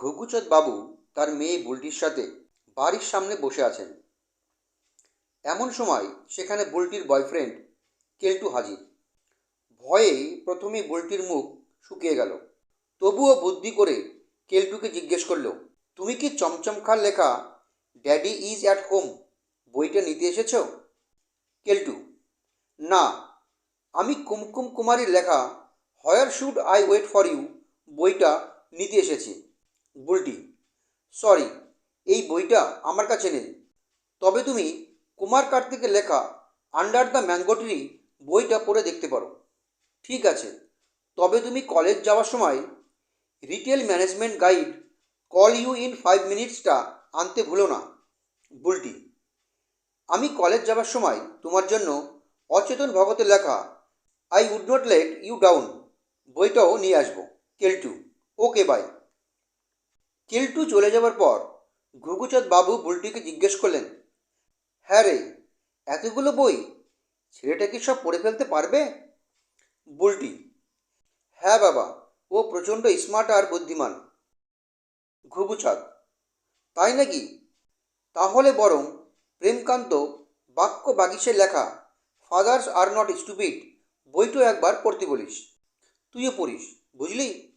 ঘুঘুচাঁদ বাবু তার মেয়ে বুলটির সাথে বাড়ির সামনে বসে আছেন। এমন সময় সেখানে বুলটির বয়ফ্রেন্ড কেলটু হাজির। ভয়ে প্রথমে বুলটির মুখ শুকিয়ে গেল। তবুও বুদ্ধি করে কেলটুকে জিজ্ঞেস করল, তুমি কি চমচম খার লেখা ড্যাডি ইজ অ্যাট হোম বইটা নিতে এসেছ? কেলটু, না, আমি কুমকুম কুমারীর লেখা where should I wait for you বইটা নিতে এসেছি। সরি এই বইটা আমার কাছে নেই। তবে তুমি কুমার কার্তিকের লেখা আন্ডার দ্য ম্যাঙ্গো ট্রি বইটা পড়ে দেখতে পারো। ঠিক আছে, তবে তুমি কলেজ যাওয়ার সময় retail management guide call you in five মিনিটসটা আনতে ভুলো না বুলটি আমি কলেজ যাবার সময় তোমার জন্য অচেতন ভগতের লেখা I would not let you down বইটাও নিয়ে আসব। কেলটু ওকে বাই কেলটু চলে যাবার পর ঘুঘুচাঁদ বাবু বুলটিকে জিজ্ঞেস করলেন হ্যাঁ রে, এতগুলো বই ছেলেটা কি সব পড়ে ফেলতে পারবে? বুলটি হ্যাঁ বাবা, ও প্রচণ্ড স্মার্ট আর বুদ্ধিমান। ঘুঘুচাঁদ, তাই নাকি? তাহলে বরং প্রেমকান্ত বাক্য বাগিসের লেখা ফাদার্স আর নট স্টুপিড বইটা একবার পড়তে বলিস। তুইও পড়িস, বুঝলি?